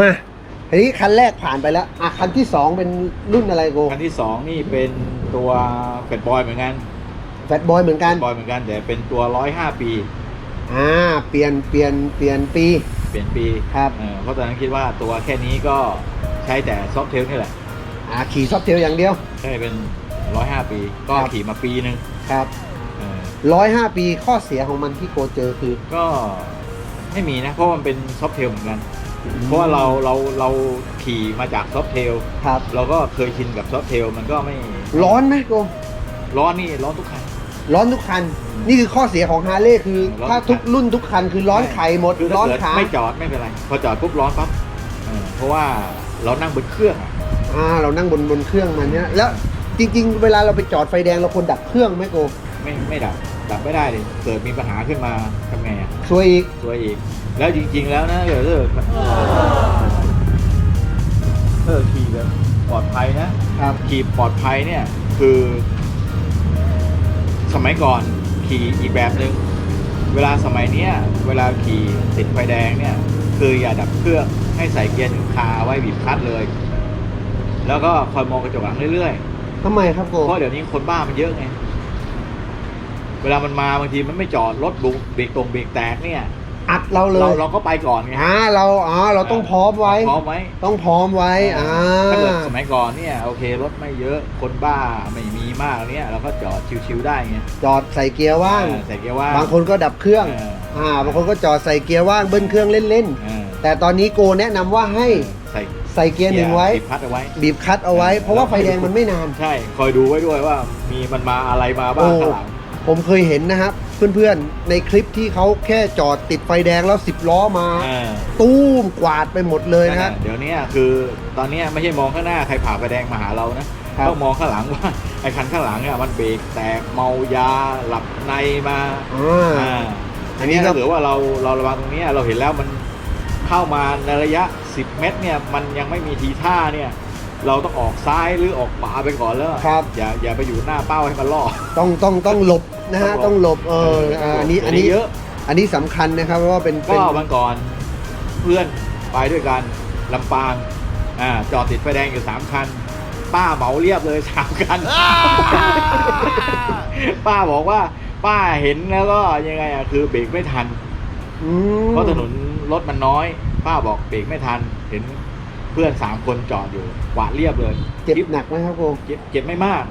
มาทีนี้คันแรกผ่านไปแล้วอะคันที่สองเป็นรุ่นอะไรโกคันที่สองนี่เป็นตัวเป็ดบอยเหมือนกันแฟตบอยเหมือนกัน บอยเหมือนกันแต่เป็นตัวร้อยห้าปีอ่า เปลี่ยน เปลี่ยน เปลี่ยนปี เปลี่ยนปีครับเออเพราะตอนนั้นคิดว่าตัวแค่นี้ก็ใช้แต่ซอฟเทลนี่แหละอ่าขี่ซอฟเทลอย่างเดียว ใช่เป็นร้อยห้าปี ก็ครับขี่มาปีหนึ่งครับเออร้อยห้าปีข้อเสียของมันที่โกเจอคือ ก็ไม่มีนะ เพราะมันเป็นซอฟเทลเหมือนกัน เพราะว่าเราเราเราขี่มาจากซอฟเทลครับ เราก็เคยชินกับซอฟเทลมันก็ไม่ร้อนไหมโกร้อนนี่ร้อนทุกคัน ร้อนทุกคัน นี่คือข้อเสียของฮาร์เลย์คือร้อนถ้าทุกรุ่นทุกคันคือร้อนไข่หมดคือร้ถ้าอนเกิดขาไม่จอดไม่เป็นไร พอจอดปุ๊บร้อนปั๊บเออเพราะว่าเรานั่งบนเครื่องอะอ่าเรานั่งบนบนเครื่องมันเนี่ยแล้วจริง ๆ เวลาเราไปจอดไฟแดงเราควรดับเครื่องไหมโก ไม่ไม่ดับ ดับไม่ได้เลยเกิดมีปัญหาขึ้นมาทำไงอะช่วยอีกตัวอีก แล้วจริง ๆ แล้วนะเกิดเลิกเออขี่แบบปลอดภัยนะครับ ขี่ปลอดภัยเนี่ยคือ สมัยก่อนขี่อีกแบบหนึ่งเวลาสมัยเนี้ยเวลาขี่ติดไฟแดงเนี่ย คืออย่าดับเครื่องให้ใส่เกียร์หนึ่งคาไว้บีบคลัตช์เลย แล้วก็คอยมองกระจกหลังเรื่อยๆ ทำไมครับโกเพราะเดี๋ยวนี้คนบ้ามันเยอะไง เวลามันมาบางทีมันไม่จอดรถบุกเบรกตรงเบรกแตกเนี่ย อัดเราเลเรายเราก็ไปก่อนไงอ่าเราอ๋อเราต้องพร้อมไว้ พร้อมไว้ต้องพร้อมไว้อ่าถ้าเกิดสมัยก่อนเนี่ยโอเครถไม่เยอะคนบ้าไม่มีมากเนี่ยเราก็จอดชิวๆได้ไงจอดใส่เกียร์ว่าง เออใส่เกียร์ว่าง บางคนก็ดับเครื่องเอออ่าบางคนก็จอดใส่เกียร์ว่างเบิ้ลเครื่องเล่นเออๆ แต่ตอนนี้โกแนะนำว่าให้ใส่ใส่เกียร์หนึ่งไว้ ติดพัดเอาไว้ บีบคลัตช์เอาไว้ เพราะว่าไฟแดงมันไม่นาน ใช่ คอยดูไว้ด้วยว่ามีมันมาอะไรมาบ้างโอ้ข้างหลัง ผมเคยเห็นนะครับ เพื่อนๆในคลิปที่เขาแค่จอดติดไฟแดงแล้วสิบล้อมาเออตู้มกวาดไปหมดเลยนะครับเดี๋ยวเนี้ยคือตอนเนี้ยไม่ใช่มองข้างหน้าใครผ่าไฟแดงมาหาเรานะครับ ต้องมองข้างหลังว่าไอ้คันข้างหลังเนี่ยมันเบรกแตกเมายาหลับในมาอ่า อ่าอัอันนนี้นี้ก็ ถ้าเกิดว่าเราเราระวังตรงเนี้ยเราเห็นแล้วมันเข้ามาในระยะ 10 เมตรเนี่ยมันยังไม่มีทีท่าเนี่ย เราต้องออกซ้ายหรือออกขวาไปก่อนแล้วครับ อย่าอย่าไปอยู่หน้าเป้าให้มันล่อ ต้องต้องต้องหลบนะฮะต้ต้อองงหหลลบบเอออ่าอันนี้เดี๋อัยวนนี้นี้เยอะ อันนี้สำคัญนะครับเพราะว่าเป็นก็เป็น วันก่อนเพื่อนไปด้วยกันลำปางอ่าจอดติดไฟแดงอยู่สามคัน ป้าเหมาเรียบเลยสามคัน ป้าบอกว่า ป้าเห็นแล้วก็ยังไงอะคือเบรกไม่ทันอืมเพราะถนนรถมันน้อย ป้าบอกเบรกไม่ทัน เห็น เพื่อนสามคนจอดอยู่กวาดเรียบเลยเจ็บคิดหนักไหมครับโก เจ็บเจ็บไม่มาก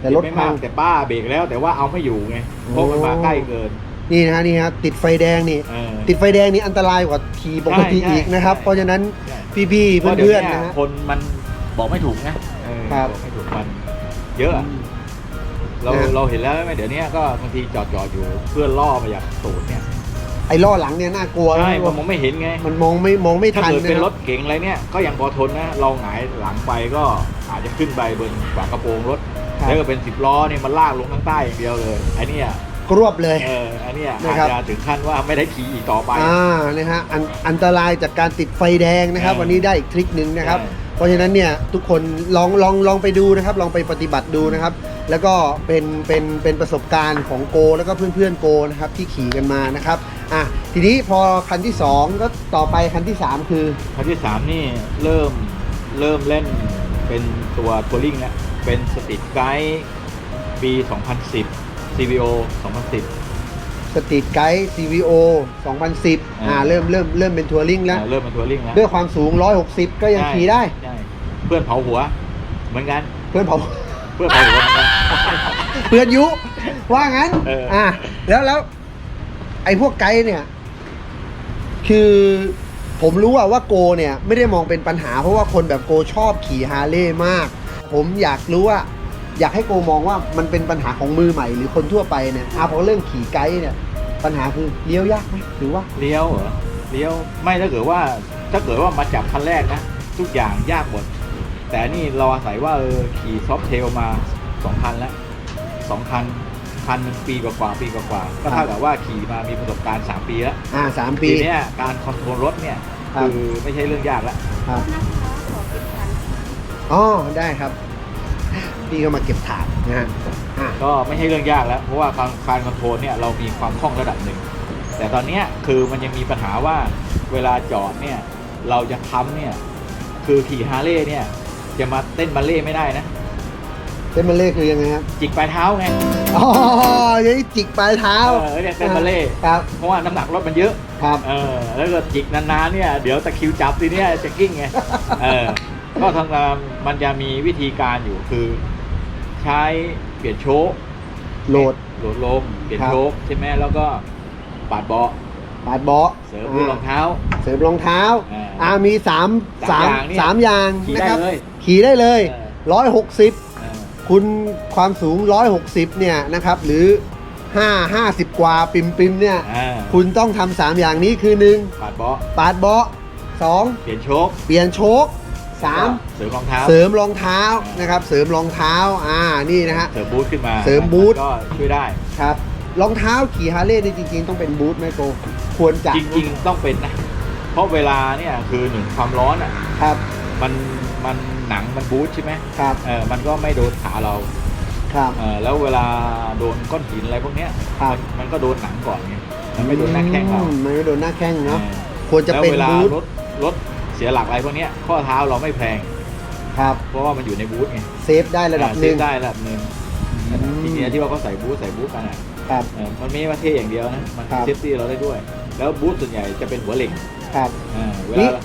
แต่รถเจ็บไม่พัมางกแต่ป้าเบรกแล้ว แต่ว่าเอาไม่อยู่ไงเพราะมันมาโอ้ใกล้เกินนี่นะฮะนี่ฮะติดไฟแดงนี่ เออ ติดไฟแดงนี่อันตรายกว่าขี่ปกติใช่อีกนะครับ ใช่ เพราะฉะนั้นใช่พี่ๆพราะเพื่อนดี๋ยวๆนะฮะ คนมันบอกไม่ถูกนะเออครับบอกไม่ถูกมัน เยอะอะเรานะ เราเห็นแล้วไหมเดี๋ยวนี้ก็บางทีจอดจอดๆอยู่เพื่อนล่อมาจากตูดเนี่ย ไอ้ล้อหลังเนี่ยน่ากลัวใช่นะมันมองไม่เห็นไง มันมองไม่มองไม่ถ้าทันเกิดนะเป็นครรับถเก๋งอะไรเนี่ยก็ยังพอทนนะเราหงายหลังไปก็อาจจะขึ้นไปบนฝากระโปรงรถครับแล้วก็เป็นสิบล้อเนี่ยมันลากลงข้างใต้อย่างเดียวเลยไอ้เนี่ยกรวบเลย เออไอ้เนี่ยนะอาจครับ จะถึงขั้นว่าไม่ได้ขี่อีกต่อไป อ่านะฮะอันอันตรายจากการติดไฟแดงนะครับ เออวันนี้ได้อีกทริคหนึ่งนะครับ ใช่ เพราะฉะนั้นเนี่ยทุกคนลองลองลองไปดูนะครับ ลองไปปฏิบัติดูนะครับ แล้วก็เป็นเป็นเป็นประสบการณ์ของโก แล้วก็เพื่อนเพื่อนๆโกนะครับที่ขี่กันมานะครับ อะทีนี้พอคันที่2ก็ต่อไปคันที่3คือ คันที่สามนี่เริ่มเริ่มเล่นเป็นตัวทัวริงแล้วเป็นสตรีทไกด์ปี 2010 CVO 2010 สตรีทไกด์ CVO 2010 อ่า อ่า เริ่มเริ่มเริ่มเป็นทัวริงแล้วอ่าเริ่มเป็นทัวริงแล้วด้วยความสูง 160 ก็ยังขี่ได้ ใช่เพื่อนเผาหัว เหมือนกัน เพื่อนผม เพื่อนเผาหัวเหมือนกัน เพื่อนยุ ว่างั้นเอออ่อะแล้วแล้ว ไอ้พวกไกด์เนี่ย คือผมรู้ว่าว่าโกเนี่ย ไม่ได้มองเป็นปัญหา เพราะว่าคนแบบโกชอบขี่ฮาร์เลย์มาก ผมอยากรู้ว่า อยากให้โกมองว่ามันเป็นปัญหาของมือใหม่หรือคนทั่วไปเนี่ยอะพอเรื่องขี่ไกด์เนี่ย ปัญหาคือเลี้ยวยากไหมหรือว่า เลี้ยวเหรอเลี้ยวไม่ถ้าเกิดว่าถ้าเกิดว่ามาจับคันแรกนะ ทุกอย่างยากหมด แต่นี่เราอาศัยว่าเออขี่ซอฟเทลมาสองคันแล้วสองคัน คันหนึ่งปีกว่าๆปีกว่าๆก็ครัเท่าบกับว่าขี่มามีประสบการณ์สามปีแล้วอ่าสามปี ทีเนี้ยการคอนโทรลรถเนี่ยครับ คือไม่ใช่เรื่องยากแล้วครับอ๋อได้ครับ พี่ก็มาเก็บถาดนะฮะอะก็ไม่ใช่เรื่องยากแล้ว เพราะว่าการการคอนโทรลเนี่ยเรามีความคล่องระดับหนึ่ง แต่ตอนเนี้ยคือมันยังมีปัญหาว่าเวลาจอดเนี่ยเราจะทำเนี่ยคือขี่ฮาร์เลย์เนี่ยจะมาเต้นบัลเล่ต์ไม่ได้นะ เต้นบัลเล่ต์คือยังไงครับจิกปลายเท้าไงอ๋อยังนี้จิกปลายเท้าเออเนี่ยเต้นบัลเล่ต์ครับเพราะว่าน้ำหนักรถมันเยอะครับเออแล้วก็จิกนานๆเนี่ยเดี๋ยวตะคริวจับทีเนี่ยจะกิ้งไงเออก็ทางเรามันจะมีวิธีการอยู่คือ ใช้เปลี่ยนโชคโหลดโหลดลมเปลี่ยนครับโชคใช่ไหมแล้วก็ปาดเบาะปาดเบาะเสริมด้วยรองเท้า เสริมรองเท้าอ่าอ่ามีสามสามสามอย่างสามอย่างขี่นะได้ครับเลยขี่ได้เลยเออร้อยหกสิบเออ คุณความสูงร้อยหกสิบเนี่ยนะครับหรือห้าห้าสิบกว่าปิมปิมๆเนี่ยอ่าคุณต้องทำสามอย่างนี้คือหนึ่งปาดเบาะปาดเบาะสองเปลี่ยนโชคเปลี่ยนโชคสามเสริมรองเท้า เสริมรองเท้านะครับเสริมรองเท้าอ่านี่นะฮะ เสริมบูทขึ้นมาเสริมบูท ก็ช่วยได้ ครับรองเท้าขี่ฮาร์เลย์นี่จริง ๆ ต้องเป็นบูทไหมโกควรจะจริง ๆ ต้องเป็นนะ เพราะเวลาเนี่ยคือหนึ่งความร้อนอะ ครับ มัน มันหนังมันบูทใช่ไหมครับเออมันก็ไม่โดนขาเราครับเออแล้วเวลาโดนก้อนหินอะไรพวกเนี้ยครับมันมันก็โดนหนังก่อนไงมันไม่โดนหน้าแข้งเราอืมมันไม่โดนหน้าแข้งเนาะออควรจะแล้วเป็นเวลาบูทรถรถเสียหลักอะไรพวกเนี้ยข้อเท้าเราไม่แพงครับเพราะว่ามันอยู่ในบูทไงเซฟได้ระดับอ่าหนึ่งเซฟได้ระดับหนึ่งอืมทีเนี้ยที่ว่าเขาใส่บูทใส่บูทกันอะครับเออมันไม่ใช่ว่าเท่อย่างเดียวนะมันครับเซฟตี้เราได้ด้วย แล้วบูทส่วนใหญ่จะเป็นหัวเหล็กครับอ่าเวนี่ลา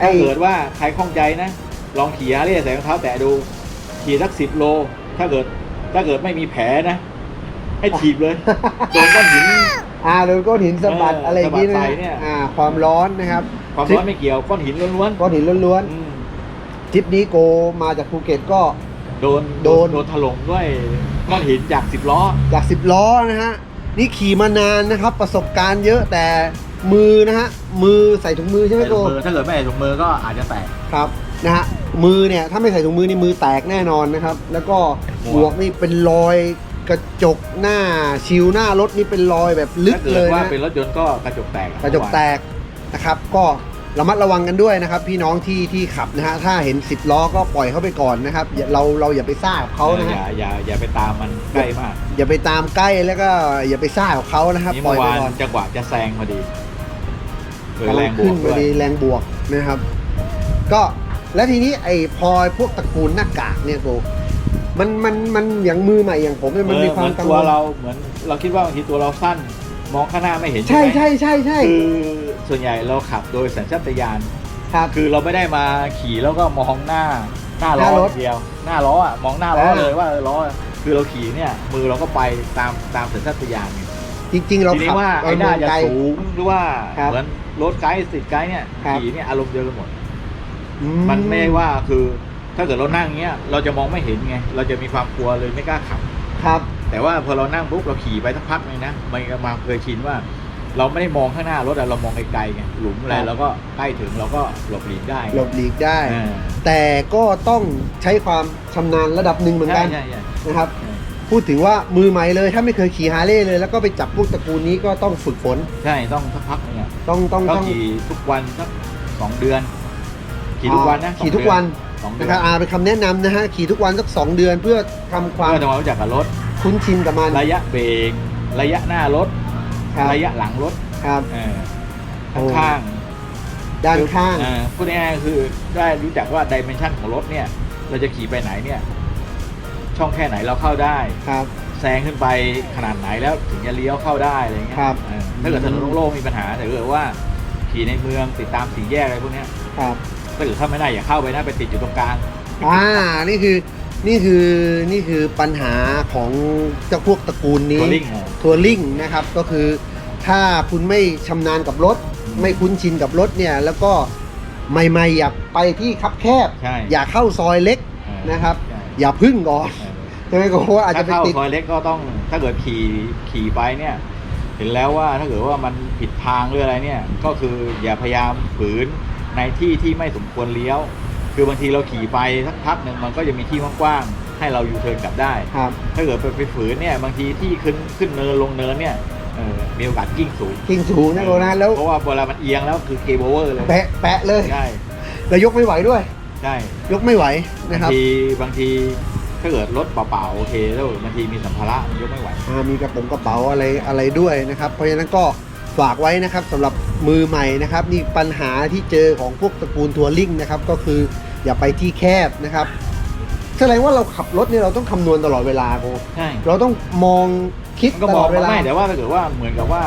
ไอ้ถ้าเกิดว่าใครคล่องใจนะ ลองขี่ฮาร์เลย์ใส่รองเท้าแตะดู ขี่สักสิบโล ถ้าเกิดถ้าเกิดไม่มีแผลนะ ให้ถีบเลยโดนก้อนหิน อ่าโดนก้อนหินสะบัดเอออะไรอย่างนี้สะบันะดใส่เนี่ย อ่า ความร้อนนะครับความร้อนไม่เกี่ยวก้อนหินล้วนก้อนหินล้วนๆอืมๆทริปนี้โกมาจากภูเก็ตก็ โดนโดน โดนถล่มด้วยก้อนหินจากสิบล้อ จากสิบล้อนะฮะ นี่ขี่มานานนะครับ ประสบการณ์เยอะแต่มือนะฮะ มือใส่ถุงมือใช่ไหมใส่โกถุงมือถ้าเกิดไม่ใส่ถุงมือก็อาจจะแตกครับ นะฮะมือเนี่ยถ้าไม่ใส่ถุงมือนี่มือแตกแน่นอนนะครับ แล้วก็หมวกหมวกนี่เป็นรอยกระจกหน้าชิวหน้ารถนี่เป็นรอยแบบลึกถ้าเกิเลดยว่านะเป็นรถยนต์ก็กระจกแตกกระจกแตกนะครับ ก็ระมัดระวังกันด้วยนะครับ พี่น้องที่ที่ขับนะฮะถ้าเห็นสิบล้อก็ปล่อยเขาไปก่อนนะครับอย่าเราเราอย่าไปซ่ากับเขานะอฮะย่าอย่าอย่าไปตามมันใกล้มากอย่าไปตามใกล้แล้วก็อย่าไปซ่ากับเขานะครับนี่ปล่อเมื่ยอไปวานก่อน จังหวะจะแซงพอดีเกิดกำแรลังงบขึ้วนกพด้อวย ดีแรงบวกนะครับ ก็ แล้วทีนี้ไอ้พอพวกตระกูลหน้ากากเนี่ยโกมันมันมันอย่างมือใหม่อย่างผมเนี่ยมันมีเออความเหมือนกังตัววลเราเหมือน เราคิดว่าบางทีตัวเราสั้น มองข้างหน้าไม่เห็นใช่ไหมใช่ใช่ใช่คือส่วนใหญ่เราขับโดยสัญชาตญาณครับคือเราไม่ได้มาขี่แล้วก็มองหน้าหน้าล้อหน้ารถอย่างเดียว หน้าล้ออะมองหน้าล้อเออเลยว่าเออล้อคือเราขี่เนี่ย มือเราก็ไปตามตามสัญชาตญาณไงจริงๆ เราทีนี้ขับว่าเราไอ้หน้าจะไกลสูงหรือว่าครับเหมือนรถไกด์ติดไกด์เนี่ยครับขี่เนี่ยอารมณ์เดียวกันหมด อืมันไม่ได้ว่าคือ ถ้าเกิดเรานั่งเงี้ย เราจะมองไม่เห็นไง เราจะมีความกลัวเลยไม่กล้าขับ ครับ แต่ว่าพอเรานั่งปุ๊บเราขี่ไปสักพักหนึงนะมันก็มาเคยชินว่า เราไม่ได้มองข้างหน้ารถอะเรามองไกลๆไงหลุมอะไรครับเราก็ใกล้ถึงเราก็หลบหลีกได้หลบหลีกได้เออแต่ก็ต้องใช้ความชำนาญระดับหนึ่งเหมือนใช่กันใช่ใช่นะครับ พูดถึงว่ามือใหม่เลย ถ้าไม่เคยขี่ฮาร์เลย์เลย แล้วก็ไปจับพวกตระกูลนี้ก็ต้องฝึกฝนใช่ต้องสักพักหนึงอะต้องต้องก็ต้องขี่ทุกวันสักสองเดือน ขี่ทุกวันนะขี่ทุกวันสองเดืนะอนครับอ่าเป็นคำแนะนำนะฮะขี่ทุกวันสักสองเดือนเพื่อทำความเพื่อทำความรู้จักกับรถ คุ้นชินกับมันระยะเบรกระยะหน้ารถ ครับระยะหลังรถครับ เออโอ้ ข้างด้านข้าง เออพูดง่ายๆคือได้รู้จักว่าดิเมนชันของรถเนี่ย เราจะขี่ไปไหนเนี่ย ช่องแค่ไหนเราเข้าได้ ครับแซงขึ้นไปขนาดไหนแล้วถึงจะเลี้ยวเข้าได้อะไรเงี้ยครับเออถ้าเกิดถนนโล่งๆมีปัญหาแต่ถ้าเกิดว่า ขี่ในเมืองติดตามสี่แยกอะไรพวกเนี้ย ครับ ถ้าเกิดเข้าไม่ได้อย่าเข้าไปนะไปติดอยู่ตรงกลางอ่า นี่คือ นี่คือ นี่คือปัญหาของเจ้าพวกตระกูลนี้ทัวริงอะทัวริงนะครับ ก็คือถ้าคุณไม่ชำนาญกับรถอืมไม่คุ้นชินกับรถเนี่ย แล้วก็ใหม่ๆอย่าไปที่คับแคบ ใช่ อย่าเข้าซอยเล็กเออนะครับ ใช่อย่าพึ่งก่อนเออใช่ไหมก็เพราะว่าอาจถ้าจะไปเข้าติด ซอยเล็กก็ต้องถ้าเกิดขี่ขี่ไปเนี่ย เห็นแล้วว่าถ้าเกิดว่ามันผิดทางหรืออะไรเนี่ย ก็คืออย่าพยายามฝืน ในที่ที่ไม่สมควรเลี้ยว คือบางทีเราขี่ไปสักพักหนึ่งมันก็จะมีที่กว้างๆให้เรายูเทิร์นกลับได้ ครับ ถ้าเกิดไปไปฝืนเนี่ยบางทีที่ขึ้นขึ้นเนินลงเนินเนี่ยเออมีโอกาสกิ้งสูงกิ่งสูงนะโกนะแล้วเพราะว่าเวลามันเอียงแล้วคือเกมโอเวอร์เลยแปะแปะเลยใช่แล้วยกไม่ไหวด้วย ใช่ ยกไม่ไหวบานะงครับทีบางทีถ้าเกิดรถเปล่าๆโอเคแล้วบางทีมีสัมภาระมันยกไม่ไหว อ่ามีกระป๋องกระเป๋าอะไรอะไรด้วยนะครับ เพราะฉะนั้นก็ ฝากไว้นะครับสำหรับมือใหม่นะครับนี่ปัญหาที่เจอของพวกตระกูลทัวริงนะครับก็คืออย่าไปที่แคบนะครับแสดงว่าเราขับรถเนี่ยเราต้องคำนวณตลอดเวลาโกใช่เราต้องมองคิดมันก็ตบลออกดเวลาไม่แต่ว่าถ้าเกิดว่าเหมือนกับว่า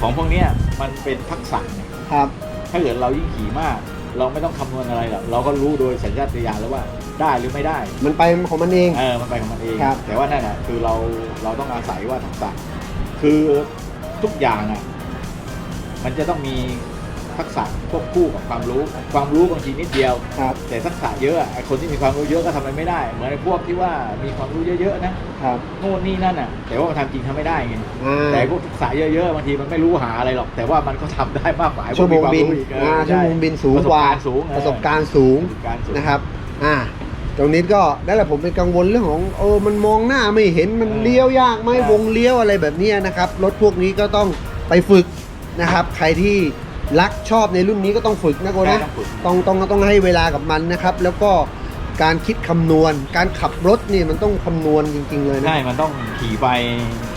ของพวกเนี้ยมันเป็นทักษะเนี่ยครับ ถ้าเกิดเรายิ่งขี่มาก เราไม่ต้องคำนวณอะไรหรอกเราก็รู้โดยสัญชาตญาณแล้วว่าได้หรือไม่ได้ มันไปของมันเอง เออมันไปของมันเอง ครับแต่ว่านั่นแหะคือเราเราต้องอาศัยว่าทักษะคือ ทุกอย่างอะมันจะต้องมีทักษะควบคู่กับความรู้ ความรู้บางทีนิดเดียว ครับ แต่ทักษะเยอะอะไอ้คนที่มีความรู้เยอะก็ทำอะไรไม่ได้ เหมือนไอ้พวกที่ว่ามีความรู้เยอะๆนะครับโน่นนี่นั่นอะ แต่ว่ามันทำจริงทำไม่ได้ไง อ่า แต่พวกทักษะเยอะๆบางทีมันไม่รู้หาอะไรหรอก แต่ว่ามันก็ทำได้มากกว่าไอ้พชั่กวโมงบินควารู้อีกเอออ่าใช่ชั่วโมงบินสูงกว่าประสบการณ์สูงประสบการณ์สูงประสบการณ์สูง นะครับ อ่า ตรงนี้ก็นั่นแหละผมเป็นกังวลเรื่องของเออมันมองหน้าไม่เห็นมันเออเลี้ยวยากไหมใช่วงเลี้ยวอะไรแบบเนี้ยนะครับรถพวกนี้ก็ต้องไปฝึกนะครับ ใครที่รักชอบในรุ่นนี้ก็ต้องฝึกนะโกนะต้องฝึกต้องต้องต้องให้เวลากับมันนะครับ แล้วก็การคิดคำนวณ การขับรถนี่มันต้องคำนวณจริง ๆ เลยนะใช่ มันต้องขี่ไป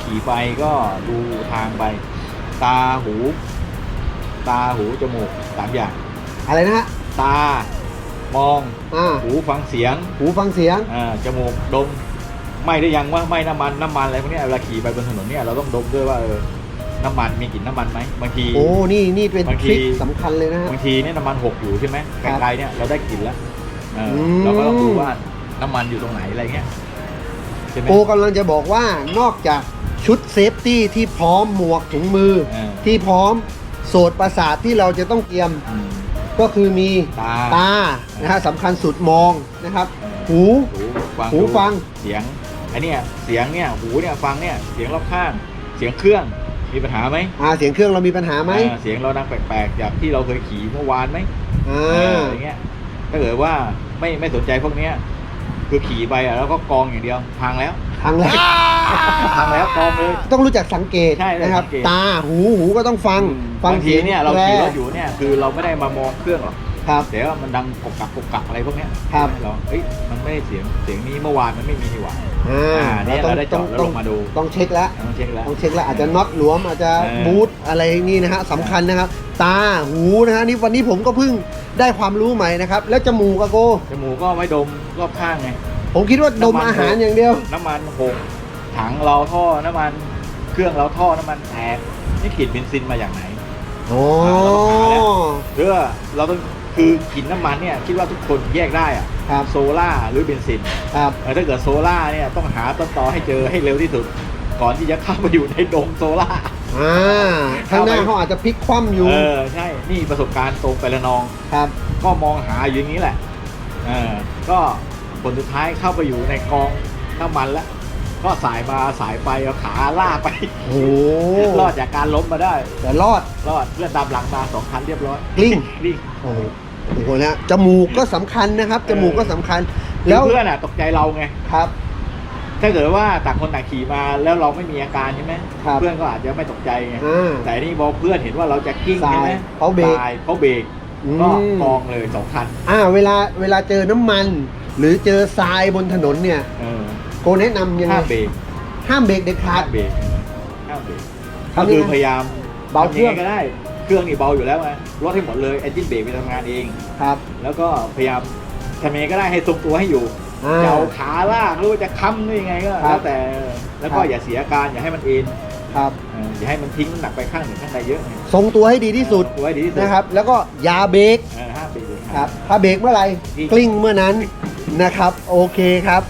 ขี่ไปก็ดูทางไป ตาหู ตาหูจมูกสามอย่าง อะไรนะฮะตา มอง อ่าหูฟังเสียงหูฟังเสียง อ่าจมูกดมไม่ได้ยังว่าไม่น้ำมันน้ำมันอะไรพวกเนี้ยเวลาขี่ไปบนถนนเนี่ยเราต้องดมด้วยว่าเออน้ำมันมีกลิ่นน้ำมันไหมบางที โอ้ นี่ นี่เป็นบางทที ริคสำคัญเลยนะฮะ บางทีเนี่ยน้ำมันหกอยู่ใช่ไหมครับไกลๆเนี่ยเราได้กลิ่นแล้วเอออม เราก็ต้องดูว่าน้ำมันอยู่ตรงไหนอะไรเงี้ยใช่ไหมโกกำลังจะบอกว่านอกจากชุดเซฟตี้ที่พร้อมหมวกถุงมือ เออ ที่พร้อมโสดประสาทที่เราจะต้องเตรียม อืม ก็คือมีตาตานะฮะสำคัญสุดมองนะครับเออหู หูฟังหูดูฟัง เสียงไอเนี่ยเสียงเนี่ยหูเนี่ยฟังเนี่ยเสียงรอบข้าง เสียงเครื่องมีปัญหาไหมอ่าเสียงเครื่องเรามีปัญหาไหมอ่าเสียงเราดังแปลกๆจากที่เราเคยขี่เมื่อวานไหมอ่เออาอย่างเงี้ยถ้าเกิดว่าไม่ไม่สนใจพวกเนี้ยคือขี่ไปอะแล้วก็กองอย่างเดียวพังแล้ว ทางแรกพังแล้วกองเลย ต้องรู้จักสังเกตใช่เลยนะครับ สังเกต ตาหูหูก็ต้องฟังฟับางทีสีงเนี่ยเราแตขี่รถอยู่เนี่ยคือเราไม่ได้มามองเครื่องหรอกครับแต่ว่ามันดังกกกักกกกักอะไรพวกเนี้ยครับ เราเอ้ยมันไม่ได้เสียงเสียงนี้เมื่อวานมันไม่มีนี่หว่า อ่าอ่าเนี่ยเราได้จอดแล้วต้ลงมาดู ต้องเช็คแล้ว ต้องเช็คแล้ว ต้องเช็คแล้วอาจจะน็อตหลวมอาจจะเออ บูทอะไรนี่นะฮะสำคัญนะครับ ตาหูนะฮะนี่วันนี้ผมก็เพิ่งได้ความรู้ใหม่นะครับ แล้วจมูกอะโกจมูกก็ไว้ดมรอบข้างไง ผมคิดว่าดมน้ำมันอาหารอย่างเดียว น้ำมันหกถังเราท่อน้ำมันเครื่องเราท่อน้ำมันแตกนี่ขีดเบนซินมาอย่างไหนอ๋อหรือว่าเราต้องคือขีดน้ำมันเนี่ยคิดว่าทุกคนแยกได้อะครับโซล่าหรือเบนซินครับเออถ้าเกิดโซล่าเนี่ยต้องหาต้นตอให้เจอให้เร็วที่สุด ก่อนที่จะเข้าไปอยู่ในดงโซล่าอ่าข้างหน้าเอาไปเขาอาจจะพลิกคว่ำอยู่ เออใช่ นี่ประสบการณ์ตรงไปละนองครับ ก็มองหาอยู่อย่างนี้แหละ เออ ก็ ผลสุดท้ายเข้าไปอยู่ในกองน้ำมันแล้ว ก็สายมาสายไปเอาขาล่ากไป โอ้รอดจากการล้มมาได้ แต่รอด รอดเพื่อนตามหลังมาสองคันเรียบร้อยกลิ้ง กลิ้งโอ้โหโอ้โหนะจมูกก็สำคัญนะครับ จมูกก็สำคัญ แล้แล้ววเพื่อนอะตกใจเราไง ครับ ถ้าเกิดว่าต่างคนต่างขี่มาแล้วเราไม่มีอาการใช่ไหมครับ เพื่อนก็อาจจะไม่ตกใจไงอ่า แต่นี่พอเพื่อนเห็นว่าเราจะกิ้งสายใช่ไหมเขาเบรกสายเขาเบรกอืม ก็กองเลยสองคัน อ่าเวลาเวลาเจอน้ำมัน หรือเจอทรายบนถนนเนี่ยเออโกแนะนำยังไงห้ามเบรกห้ามเบรกเด็ดขาห้าด มเบรกห้ามเบรกทำก็ยังไงคือพยายามเบาเครื่อง ทำยังไงก็ได้ เครื่องนี่เบาอยู่แล้วไงลดให้หมดเลยเอนจินเบรกไปทำงานเอง ครับ แล้วก็พยายามทำยังไงก็ได้ให้ทรงตัวให้อยู่อ่าจะเอาขาลากหรือว่าจะค้ำหรือยังไงก็ครัแล้บวแต่แล้วก็ครับ อย่าเสียอาการอย่าให้มันเอ็นครับ เอออย่าให้มันทิ้งน้ำหนักไปข้างหนึ่งข้างใดเยอะไงทรงตัวให้ดีที่สุดตัวให้ดีที่สุดนะครับ แล้วก็อยาเบรกเออห้ามเบรกเด็ดคขารัดบถ้าเบรกเมื่อไหร่กลิ้งกลิ้งเมื่อนั้น นะครับ โอเคครับ